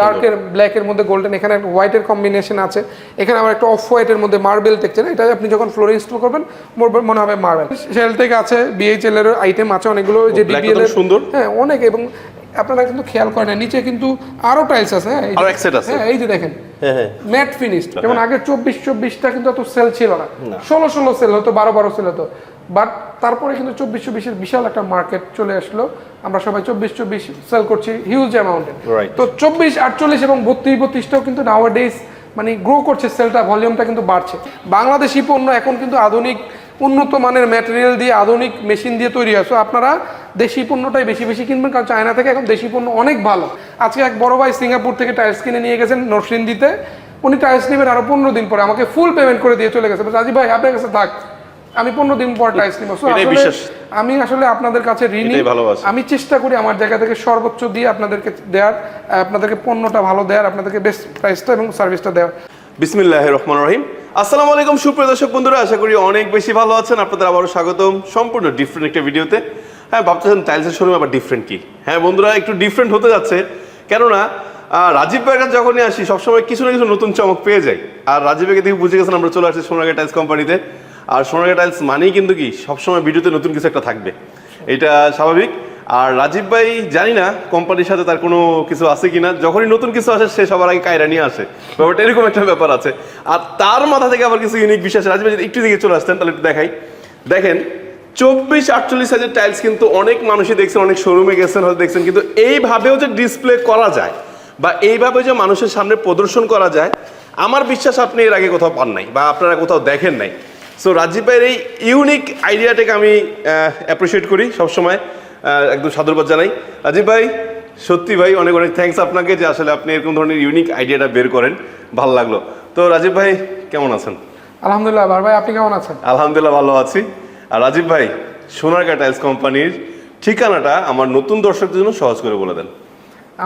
ডার্কের ব্ল্যাকের মধ্যে গোল্ডেন এখানে একটা হোয়াইটের কম্বিনেশন আছে। এখানে আবার একটা অফ হোয়াইটের মধ্যে মার্বেল টেক্সচার এটা আপনি যখন ফ্লোরে ইনস্টল করবেন মনে হবে মার্বেল শেলটেক আছে বিএইচএল এর আইটেম আছে অনেকগুলো যে ডিবিএল এর সুন্দর। হ্যাঁ অনেক এবং আপনারা কিন্তু খেয়াল করেন নিচে কিন্তু আরও টাইলস আছে হ্যাঁ আরও এক set আছে। হ্যাঁ এই যে দেখেন হ্যাঁ হ্যাঁ। ম্যাট ফিনিশড যেমন আগে চব্বিশ চব্বিশটা কিন্তু অত সেল ছিল না। ষোলো ষোলো সেল হতো বারো বারো সেল হতো। বাট তারপরে কিন্তু চব্বিশ চব্বিশের বিশাল একটা মার্কেট চলে আসলো। আমরা সবাই চব্বিশ চব্বিশ সেল করছি হিউজ অ্যামাউন্টে তো চব্বিশ আটচল্লিশ এবং বত্রিশ বত্রিশটাও কিন্তু নাও ডেজ মানে গ্রো করছে সেলটা ভলিউমটা কিন্তু বাড়ছে। বাংলাদেশি পণ্য এখন কিন্তু আধুনিক উন্নত মানের ম্যাটেরিয়াল দিয়ে আধুনিক মেশিন দিয়ে তৈরি হয়। সো আপনারা দেশি পণ্যটাই বেশি বেশি কিনবেন কারণ চায়না থেকে এখন দেশি পণ্য অনেক ভালো। আজকে এক বড় ভাই সিঙ্গাপুর থেকে টাইলস কিনে নিয়ে গেছেন নরসিংদীতে। উনি টাইলস নেবেন আরও পনেরো দিন পরে আমাকে ফুল পেমেন্ট করে দিয়ে চলে গেছে। রাজীব ভাই আপনার কাছে থাক আমি পনেরো দিন পর টাইলস নিবো। আমি আসলে আপনাদের কাছে ঋণী। আমি চেষ্টা করি আমার জায়গা থেকে সর্বোচ্চ দিয়ে আপনাদেরকে দেওয়ার আপনাদেরকে পণ্যটা ভালো দেওয়ার আপনাদেরকে বেস্ট প্রাইসটা এবং সার্ভিসটা দেওয়ার বিসমিল্লাহ রহমান রহিম। আসসালামু আলাইকুম, সুপ্রিয় দর্শক বন্ধুরা, আশা করি অনেক বেশি ভালো আছেন। আপনাদের আবারও স্বাগতম। সম্পূর্ণ ডিফারেন্ট একটা ভিডিওতে। হ্যাঁ ভাবতেছেন টাইলসের শোরুম আবার ডিফারেন্ট কি? হ্যাঁ বন্ধুরা, একটু ডিফারেন্ট হতে যাচ্ছে। কেননা রাজীব ভাইয়ের যখনই আসি, সবসময় কিছু না কিছু নতুন চমক পেয়ে যাই আর রাজীব ভাইকে দেখে বুঝে গেছেন, আমরা চলে আসছি সোনারগা টাইলস কোম্পানিতে আর সোনারগা টাইলস মানেই কিন্তু কি, সবসময় ভিডিওতে নতুন কিছু একটা থাকবে। এটা স্বাভাবিক। আর রাজীব ভাই, জানি না কোম্পানির সাথে তার কোনো কিছু আছে কিনা। যখনই নতুন কিছু আসে, সে সবার আগে কায়রা নিয়ে আসে। ব্যাপারটা এরকম একটা ব্যাপার আছে। আর তার মাথা থেকে আবার কিছু ইউনিক বিশ্বাস রাজীব ভাই একটু দিকে চলে আসতেন, তাহলে একটু দেখাই। দেখেন, চব্বিশ আটচল্লিশ সাইজের টাইলস কিন্তু অনেক মানুষই দেখছেন, অনেক শোরুমে গেছেন, হয়তো দেখছেন। কিন্তু এইভাবেও যে ডিসপ্লে করা যায় বা এইভাবে যে মানুষের সামনে প্রদর্শন করা যায়, আমার বিশ্বাস আপনি এর আগে কোথাও পান নাই বা আপনারা কোথাও দেখেন নাই। সো রাজীব ভাইয়ের এই ইউনিক আইডিয়াটাকে আমি অ্যাপ্রিসিয়েট করি সবসময়। একদম সাধুবাদ জানাই। রাজীব ভাই সত্যি ভাই অনেক অনেক থ্যাঙ্কস আপনাকে যে আসলে আপনি এরকম ধরনের ইউনিক আইডিয়াটা বের করেন। ভালো লাগল। তো রাজীব ভাই কেমন আছেন? আলহামদুলিল্লাহ ভাই আপনি কেমন আছেন? আলহামদুলিল্লাহ ভালো আছি। আর রাজীব ভাই সোনারগা টাইলস কোম্পানির ঠিকানাটা আমার নতুন দর্শকদের জন্য সহজ করে বলে দেন।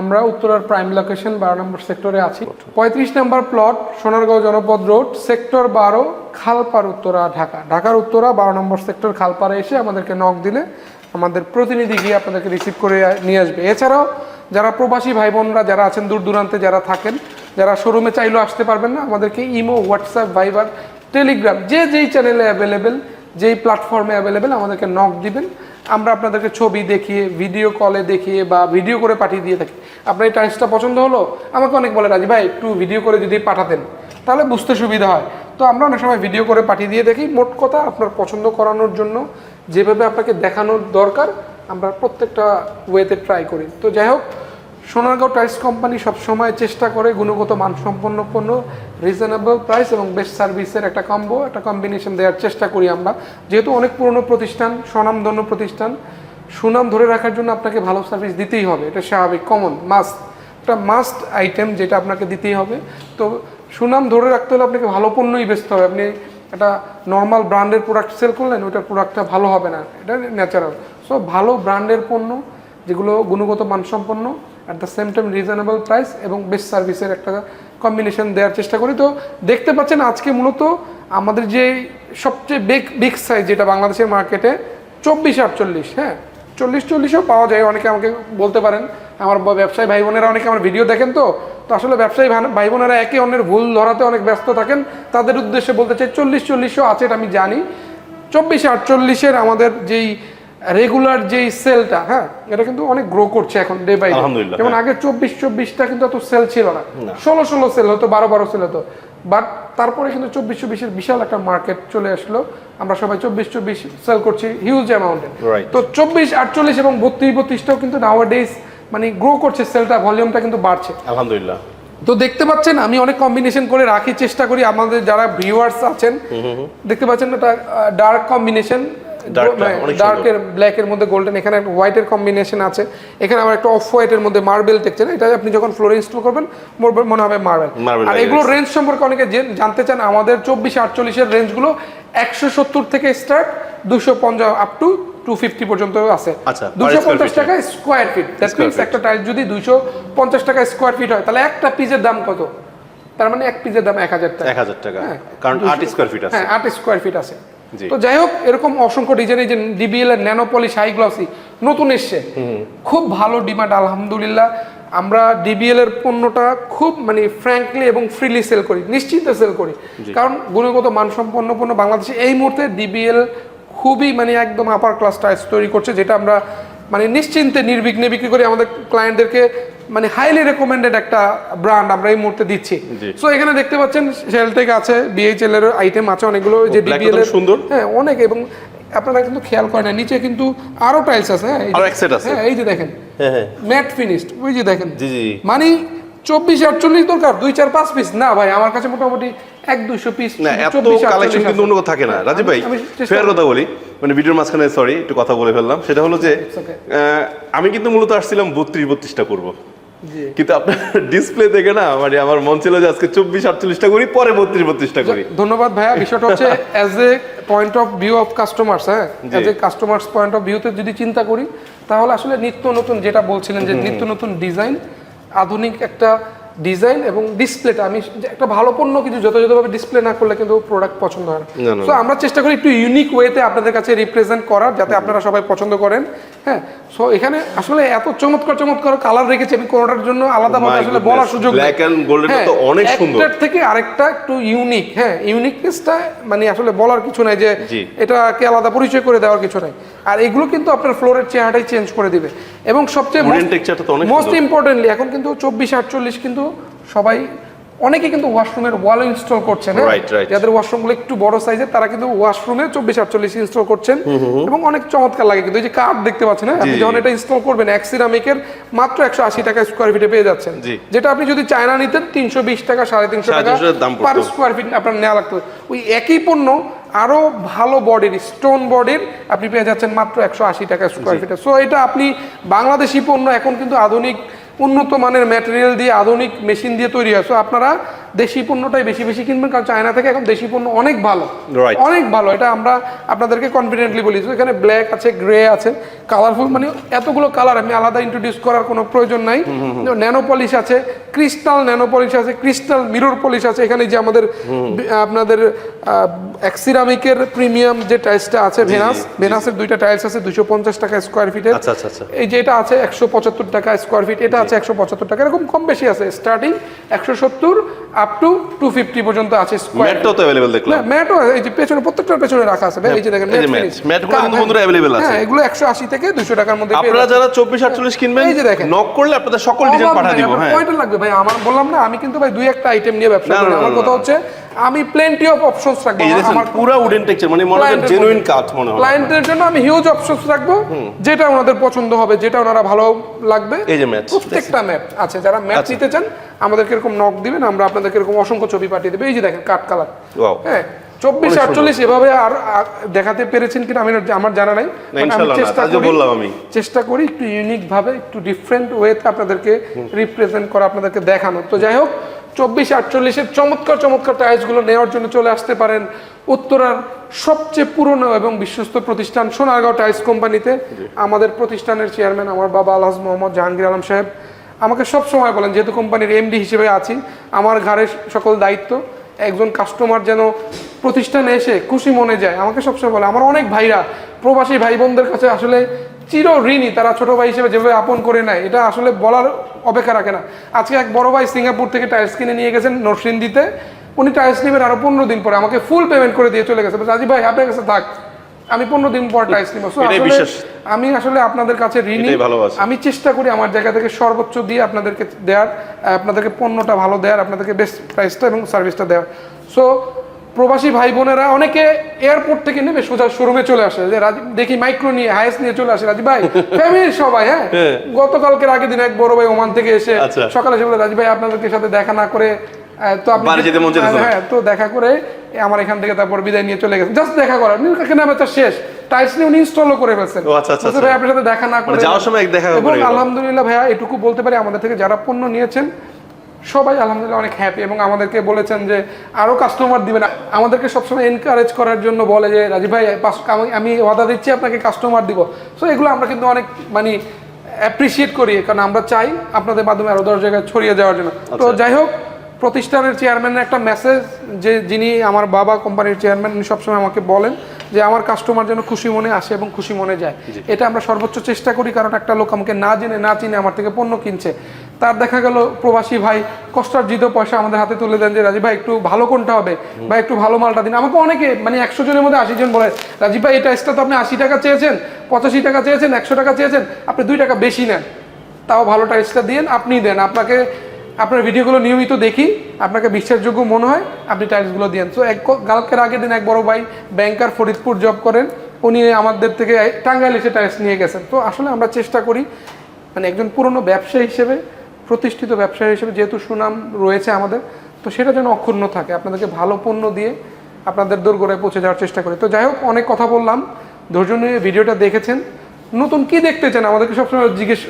আমরা উত্তরার প্রাইম লোকেশন বারো নম্বর সেক্টরে আছি। পঁয়ত্রিশ নম্বর প্লট সোনারগাঁও জনপদ রোড সেক্টর বারো খালপার উত্তরা ঢাকা। ঢাকার উত্তরা বারো নম্বর সেক্টর খালপাড়ে এসে আমাদেরকে নক দিলে আমাদের প্রতিনিধি গিয়ে আপনাদেরকে রিসিভ করে নিয়ে আসবে। এছাড়াও যারা প্রবাসী ভাই বোনরা যারা আছেন, দূর দূরান্তে যারা থাকেন, যারা শোরুমে চাইলেও আসতে পারবেন না, আমাদেরকে ইমো, হোয়াটসঅ্যাপ, ভাইবার, টেলিগ্রাম, যে যেই চ্যানেলে অ্যাভেলেবেল যেই প্ল্যাটফর্মে অ্যাভেলেবেল আমাদেরকে নক দিবেন। আমরা আপনাদেরকে ছবি দেখিয়ে ভিডিও কলে দেখিয়ে বা ভিডিও করে পাঠিয়ে দিয়ে থাকি। আপনার এই টাইলসটা পছন্দ হলো? আমাকে অনেক বলে রাজি ভাই, একটু ভিডিও করে যদি পাঠাতেন, তাহলে বুঝতে সুবিধা হয়। তো আমরা অনেক সময় ভিডিও করে পাঠিয়ে দিয়ে দেখি। মোট কথা আপনার পছন্দ করানোর জন্য যেভাবে আপনাকে দেখানোর দরকার, আমরা প্রত্যেকটা ওয়েতে ট্রাই করি। তো যাই হোক, সোনারগাঁও টাইলস কোম্পানি সবসময় চেষ্টা করে গুণগত মানসম্পন্ন পণ্য রিজনেবল প্রাইস এবং বেস্ট সার্ভিসের একটা কম্বো একটা কম্বিনেশন দেওয়ার চেষ্টা করি আমরা। যেহেতু অনেক পুরনো প্রতিষ্ঠান, স্বনামধন্য প্রতিষ্ঠান, সুনাম ধরে রাখার জন্য আপনাকে ভালো সার্ভিস দিতেই হবে। এটা স্বাভাবিক কমন মাস্ট একটা মাস্ট আইটেম যেটা আপনাকে দিতেই হবে। তো সুনাম ধরে রাখতে হলে আপনাকে ভালো পণ্যই বেচতে হবে। আপনি একটা নর্মাল ব্র্যান্ডের প্রোডাক্ট সেল করলেন, ওইটার প্রোডাক্টটা ভালো হবে না, এটা ন্যাচারাল সো ভালো ব্র্যান্ডের পণ্য, যেগুলো গুণগত মানসম্পন্ন at the same time reasonable price এবং বেস্ট সার্ভিসের একটা কম্বিনেশন দেওয়ার চেষ্টা করি। তো, দেখতে পাচ্ছেন আজকে মূলত আমাদের যে সবচেয়ে বিগ বিগ সাইজ যেটা বাংলাদেশের মার্কেটে চব্বিশ আটচল্লিশ হ্যাঁ? চল্লিশ চল্লিশও পাওয়া যায় অনেকে আমাকে বলতে পারেন। আমার ব্যবসায়ী ভাই বোনেরা অনেকে আমার ভিডিও দেখেন তো। তো আসলে ব্যবসায়ী ভাই- বোনেরা একে অন্যের ভুল ধরাতে অনেক ব্যস্ত থাকেন। তাদের উদ্দেশ্যে বলতে চাই চল্লিশ চল্লিশও আছে এটা আমি জানি। চব্বিশ আটচল্লিশের আমাদের যেই রেগুলার যেই সেলটা হ্যাঁ এটা কিন্তু অনেক গ্রো করছে এখন ডে বাই যেমন আগে চব্বিশ চব্বিশটা কিন্তু অত সেল ছিল না। ষোলো ষোলো সেল হতো বারো বারো সেল হতো। বাট তারপরে কিন্তু চব্বিশ চব্বিশের বিশাল একটা মার্কেট চলে আসলো। আমরা সবাই চব্বিশ চব্বিশ সেল করছি হিউজ অ্যামাউন্টে তো চব্বিশ আটচল্লিশ এবং বত্রিশ বত্রিশটাও কিন্তু নাওয়ার ডেজ মানে গ্রো করছে সেলটা ভলিউমটা কিন্তু বাড়ছে। আলহামদুলিল্লাহ। তো দেখতে পাচ্ছেন আমি অনেক কম্বিনেশন করে রাখি চেষ্টা করি আমাদের যারা ভিউয়ার্স আছেন দেখতে পাচ্ছেন এটা ডার্ক কম্বিনেশন ডার্কের ব্ল্যাকের মধ্যে গোল্ডেন এখানে একটা হোয়াইটের কম্বিনেশন আছে। এখানে আবার একটা অফ হোয়াইটের মধ্যে মার্বেল টেক্সচার এটা আপনি যখন ফ্লোরে ইনস্টল করবেন মনে হবে মার্বেল আর এগুলো রেঞ্জ সম্পর্কে অনেকে জানতে চান আমাদের চব্বিশ আটচল্লিশের রেঞ্জগুলো একশো সত্তর থেকে স্টার্ট দুশো পঞ্চাশ আপ টু টু ফিফটি পর্যন্ত আছে। আচ্ছা, দুশো পঞ্চাশ টাকা স্কোয়ার ফিট দ্যাট মিনস একটা টাইল যদি দুইশো পঞ্চাশ টাকা স্কোয়ার ফিট হয় তাহলে একটা পিসের দাম কত? তার মানে এক পিসের দাম এক হাজার টাকা। এক হাজার টাকা। হ্যাঁ, কারণ আট স্কোয়ার ফিট আছে। হ্যাঁ আট স্কোয়ার ফিট আছে। তো যাই হোক এরকম অসংখ্য ডিজাইন এই যে ডিবিএল এর ন্যানোপলিশ হাই গ্লসি নতুন এসছে। খুব ভালো ডিমান্ড আলহামদুলিল্লাহ। আমরা ডিবিএল এর পণ্যটা খুব মানে ফ্র্যাঙ্কলি এবং ফ্রিলি সেল করি নিশ্চিন্তে সেল করি। কারণ গুণগত মানসম্পন্ন পণ্য বাংলাদেশে এই মুহূর্তে ডিবিএল খুবই মানে একদম আপার ক্লাস টাইস তৈরি করছে যেটা আমরা মানে নিশ্চিন্তে নির্বিঘ্নে বিক্রি করি আমাদের ক্লায়েন্টদেরকে মানে হাইলি রেকমেন্ডেড একটা ব্র্যান্ড আমরা এই মুহূর্তে দিচ্ছি। সো এখানে দেখতে পাচ্ছেন শেলটেক আছে বিএইচএল এর আইটেম আছে অনেকগুলো যে ডিবিএল এর সুন্দর। হ্যাঁ অনেক এবং আপনারা কিন্তু খেয়াল করেন না নিচে কিন্তু আরও টাইলস আছে হ্যাঁ আরও এক আছে। হ্যাঁ এই যে দেখেন। হ্যাঁ হ্যাঁ। ম্যাট ফিনিশড ওই যে দেখেন। জি জি। মানে চব্বিশ আটচল্লিশ দরকার দুই চার পাঁচ পিস না ভাই আমার কাছে মোটামুটি এক দুইশো পিস না এত কালেকশন কিন্তু অন্য থাকে না। রাজীব ভাই আমি কথা বলি। মানে ভিডিওর মাঝখানে সরি একটু কথা বলে ফেললাম। সেটা হলো যে আমি কিন্তু মূলত আসছিলাম বত্রিশ বত্রিশটা করব। কিন্তু আপনার ডিসপ্লে দেখে না মানে আমার মন ছিল যে আজকে চব্বিশ আটচল্লিশটা করি পরে বত্রিশ বত্রিশটা করি। ধন্যবাদ ভাইয়া বিষয়টা হচ্ছে as a point of view of customers হ্যাঁ? As a customers point of ভিউতে যদি চিন্তা করি তাহলে আসলে নিত্য নতুন যেটা বলছিলেন যে নিত্য নতুন ডিজাইন আধুনিক একটা ডিজাইন এবং ডিসপ্লেটা আমি একটা ভালো পণ্য কিছু যথাযথভাবে ডিসপ্লে না করলে কিন্তু প্রোডাক্ট পছন্দ হয় না। না, আমরা চেষ্টা করি একটু ইউনিক ওয়েতে আপনাদের কাছে রিপ্রেজেন্ট করার যাতে আপনারা সবাই পছন্দ করেন। হ্যাঁ সো এখানে আসলে এত চমৎকার চমৎকার কালার রেখেছি আমি কোনোটার জন্য আলাদাভাবে আসলে বলার সুযোগ golden টা হ্যাঁ, তো অনেক সুন্দর। একটার থেকে আরেকটা একটু ইউনিক হ্যাঁ ইউনিকনেসটা মানে আসলে বলার কিছু নাই যে এটাকে আলাদা পরিচয় করে দেওয়ার কিছু নাই। আর এগুলো কিন্তু আপনার ফ্লোরের চেহারাটাই চেঞ্জ করে দিবে। এবং সবচেয়ে মোস্ট ইম্পর্টেন্টলি এখন কিন্তু চব্বিশ আটচল্লিশ কিন্তু সবাই অনেকে কিন্তু ওয়াশরুমের ওয়াল ইনস্টল করছেন হ্যাঁ? যাদের ওয়াশরুমগুলো একটু বড় সাইজের তারা কিন্তু ওয়াশরুমে চব্বিশ আটচল্লিশ ইনস্টল করছেন। এবং অনেক চমৎকার লাগে কিন্তু এই যে কাঠ দেখতে পাচ্ছেন হ্যাঁ? আপনি যখন এটা ইনস্টল করবেন এক সিরামিকের মাত্র একশো আশি টাকা স্কোয়ার ফিটে পেয়ে যাচ্ছেন। যেটা আপনি যদি চায়না নিতেন তিনশো বিশ টাকা সাড়ে তিনশো টাকা 350 দাম পড়তো। পার স্কোয়ার ফিট আপনার নেওয়া লাগতো। ওই একই পণ্য আরও ভালো বডির স্টোন বডির আপনি পেয়ে যাচ্ছেন মাত্র একশো আশি টাকা স্কোয়ার ফিটে সো এটা আপনি বাংলাদেশি পণ্য এখন কিন্তু আধুনিক উন্নত মানের ম্যাটেরিয়াল দিয়ে আধুনিক মেশিন দিয়ে তৈরি হয়। আপনারা দেশি পণ্যটাই বেশি বেশি কিনবেন কারণ চায়না থেকে এখন দেশি পণ্য অনেক ভালো। অনেক ভালো। এটা আমরা আপনাদেরকে কনফিডেন্টলি বলি। এখানে ব্ল্যাক আছে গ্রে আছে কালারফুল মানে এতগুলো কালার আমি আলাদা ইন্ট্রোডিউস করার কোনো প্রয়োজন নাই। ন্যানো পলিশ আছে ক্রিস্টাল ন্যানো পলিশ আছে ক্রিস্টাল মিরর পলিশ আছে। এখানে যে আমাদের আপনাদের এক্সিরামিকের প্রিমিয়াম যে টাইলসটা আছে ভেনাস ভেনাসের দুইটা টাইলস আছে দুশো পঞ্চাশ টাকা স্কোয়ার ফিটের আচ্ছা আচ্ছা আচ্ছা। এই যে এটা আছে একশো পঁচাত্তর টাকা স্কোয়ার ফিট এটা আছে একশো পঁচাত্তর টাকা। এরকম কম বেশি আছে। স্টার্টিং একশো সত্তর আপ টু টু ফিফটি পর্যন্ত আছে ম্যাটও তো অ্যাভেলেবেল দেখলাম। ম্যাটও এই যে পেছনে প্রত্যেকটার পেছনে রাখা আছে। এই যে দেখেন ম্যাট ম্যাট। ম্যাটগুলো কিন্তু বন্ধুরা অ্যাভেলেবেল আছে। হ্যাঁ এগুলো একশো আশি থেকে দুশো টাকার মধ্যে আপনারা যারা চব্বিশ আটচল্লিশ কিনবেন এই যে দেখেন। নক করলে আপনাদের সকল ডিজাইন পাঠিয়ে দিব হ্যাঁ। কয়টা লাগবে। ভাই আমার বললাম না আমি কিন্তু ভাই দুই একটা আইটেম নিয়ে ব্যবসা করি। আমার কথা হচ্ছে আমি প্লেন্টি অফ অপশনস রাখব। আমার- আমার উডেন টেক্সচার মানে মনে Client-এর জেনুইন। কাঠ মনে হয়। ক্লায়েন্টের জন্য আমি হিউজ অপশনস রাখব। যেটা ওনাদের পছন্দ হবে যেটা ওনারা ভালো লাগবে। এই যে ম্যাচ প্রত্যেকটা ম্যাপ আছে। যারা ম্যাপ আচ্ছা। নিতে চান আমাদেরকে এরকম নক দিবেন আমরা আপনাদেরকে এরকম অসংখ্য ছবি পাঠিয়ে দেবো। এই যে দেখেন কাঠ কালার. হ্যাঁ চব্বিশ আটচল্লিশ এভাবে আর দেখাতে পেরেছেন কিনা আমি আমার জানা নাই আমি চেষ্টা বললাম আমি। চেষ্টা করি একটু ইউনিক ভাবে একটু ডিফারেন্ট ওয়েতে আপনাদেরকে রিপ্রেজেন্ট করা আপনাদেরকে দেখানো। তো যাই হোক চব্বিশ আটচল্লিশের চমৎকার চমৎকার টাইলসগুলো নেওয়ার জন্য চলে আসতে পারেন উত্তরার সবচেয়ে পুরনো এবং বিশ্বস্ত প্রতিষ্ঠান সোনারগাঁও টাইলস কোম্পানিতে। আমাদের প্রতিষ্ঠানের চেয়ারম্যান আমার বাবা আলহাজ মোহাম্মদ জাহাঙ্গীর আলম সাহেব। আমাকে সব সময় বলেন যেহেতু কোম্পানির এমডি হিসেবে আছি আমার ঘাড়ে সকল দায়িত্ব একজন কাস্টমার যেন প্রতিষ্ঠানে এসে খুশি মনে যায়। আমাকে সবসময় বলে আমার অনেক ভাইরা প্রবাসী ভাই বোনদের কাছে আসলে চির ঋণী তারা ছোট ভাই হিসেবে যেভাবে আপন করে নেয় এটা আসলে বলার অপেক্ষা রাখে না। আজকে এক বড় ভাই সিঙ্গাপুর থেকে টাইলস কিনে নিয়ে গেছেন নরসিংদীতে। উনি টাইলস নেবেন আরও পনেরো দিন পরে আমাকে ফুল পেমেন্ট করে দিয়ে চলে গেছে। রাজীব ভাই আপনার কাছে থাক আমি পনেরো দিন পর টাইলস নিব। আমি আসলে আপনাদের কাছে ঋণী। আমি চেষ্টা করি আমার জায়গা থেকে সর্বোচ্চ দিয়ে আপনাদেরকে দেওয়ার আপনাদেরকে পণ্যটা ভালো দেওয়ার আপনাদেরকে বেস্ট প্রাইসটা এবং সার্ভিসটা দেওয়ার সো প্রবাসী ভাই বোনেরা অনেকে এয়ারপোর্ট থেকে নেবে সোজা শোরুমে চলে আসে। যে দেখি মাইক্রো নিয়ে হাইস নিয়ে চলে আসে। রাজীব ভাই ফ্যামিলির সবাই হ্যাঁ? গতকালকের আগের দিন এক বড় ভাই ওমান থেকে এসে আচ্ছা। সকালে এসে বলে রাজীব ভাই আপনাদেরকে সাথে দেখা না করে তো আপনি। হ্যাঁ তো দেখা করে আমার এখান থেকে তারপর বিদায় নিয়ে চলে গেছেন জাস্ট দেখা করার। কেনা বেচা শেষ। টাইলস নিয়ে উনি ইনস্টলও করে ফেলছেন। ও, আচ্ছা, আচ্ছা। ভাই আপনার সাথে দেখা না করে মানে যাওয়ার সময় দেখা এবং আলহামদুলিল্লাহ ভাইয়া এটুকু বলতে পারি আমাদের থেকে যারা পণ্য নিয়েছেন সবাই আলহামদুলিল্লাহ অনেক হ্যাপি এবং আমাদেরকে বলেছেন যে আরও কাস্টমার দিবেন। আমাদেরকে সবসময় এনকারেজ করার জন্য বলে যে রাজীব ভাই আমি- ওয়াদা দিচ্ছি আপনাকে কাস্টমার দিব। সো এগুলো আমরা কিন্তু অনেক মানে অ্যাপ্রিসিয়েট করি কারণ আমরা চাই আপনাদের মাধ্যমে আরও দশ জায়গায় ছড়িয়ে যাওয়ার জন্য। তো আচ্ছা। যাই হোক প্রতিষ্ঠানের চেয়ারম্যানের একটা মেসেজ যে যিনি আমার বাবা কোম্পানির চেয়ারম্যান উনি সবসময় আমাকে বলেন। যে আমার কাস্টমার যেন খুশি মনে আসে এবং খুশি মনে যায়। এটা আমরা সর্বোচ্চ চেষ্টা করি কারণ একটা লোক আমাকে না জেনে না চিনে আমার থেকে পণ্য কিনছে। তার দেখা গেল প্রবাসী ভাই কষ্টার্জিত পয়সা আমাদের হাতে তুলে দেন যে রাজীব ভাই একটু ভালো কোনটা হবে? বা একটু ভালো মালটা দিন। আমাকে অনেকে মানে একশো জনের মধ্যে আশি জন বলে রাজীব ভাই এই টাইসটা তো আপনি আশি টাকা চেয়েছেন পঁচাশি টাকা চেয়েছেন একশো টাকা চেয়েছেন আপনি দুই টাকা বেশি নেন। তাও ভালো টাইসটা দিন আপনি দেন। আপনাকে আপনার ভিডিওগুলো নিয়মিত দেখি, আপনাকে বিশ্বাসযোগ্য মনে হয়, আপনি টাইলসগুলো দিন তো এক কালকের আগের দিন এক বড় ভাই ব্যাংকার ফরিদপুর জব করেন, উনি আমাদের থেকে টাঙ্গাইল এসে টাইলস নিয়ে গেছেন। তো আসলে আমরা চেষ্টা করি মানে একজন পুরনো ব্যবসায়ী হিসেবে, প্রতিষ্ঠিত ব্যবসায়ী হিসেবে যেহেতু সুনাম রয়েছে আমাদের, তো সেটা যেন অক্ষুণ্ণ থাকে। আপনাদেরকে ভালো পণ্য দিয়ে আপনাদের দোরগোড়ায় পৌঁছে যাওয়ার চেষ্টা করি। তো যাই হোক, অনেক কথা বললাম। ধৈর্য নিয়ে ভিডিওটা দেখেছেন। নতুন কি দেখতে চান আমাদেরকে সবসময় জিজ্ঞেস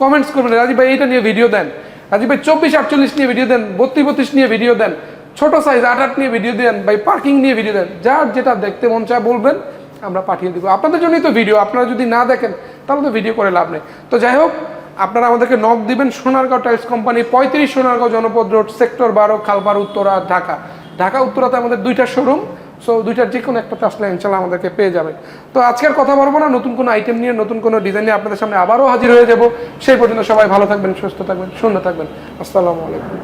কমেন্টস করবেন। রাজীব ভাই, এইটা নিয়ে ভিডিও দেন। রাজীব ভাই চব্বিশ আটচল্লিশ নিয়ে ভিডিও দেন, বত্রিশ বত্রিশ নিয়ে ভিডিও দেন, ছোট সাইজ আট আট নিয়ে ভিডিও দেন, ভাই পার্কিং নিয়ে ভিডিও দেন, যার যেটা দেখতে মন চায় বলবেন, আমরা পাঠিয়ে দিব। আপনাদের জন্যই তো ভিডিও আপনারা যদি না দেখেন, তাহলে তো ভিডিও করে লাভ নেই। তো যাই হোক, আপনারা আমাদেরকে নক দিবেন, সোনারগাঁও টাইলস কোম্পানি পঁয়ত্রিশ সোনারগাঁও জনপদ রোড সেক্টর বারো খালপার উত্তরা, ঢাকা। ঢাকা, উত্তরাতে আমাদের দুইটা শোরুম সো দুইটার যে কোনো একটাতে আসলে ইনশাল্লাহ আমাদেরকে পেয়ে যাবে। তো আজকের কথা বলব না, নতুন কোনো আইটেম নিয়ে, নতুন কোনো ডিজাইন নিয়ে আপনাদের সামনে আবারও হাজির হয়ে যাব। সেই পর্যন্ত সবাই ভালো থাকবেন, সুস্থ থাকবেন, শূন্য থাকবেন। আসসালামু আলাইকুম।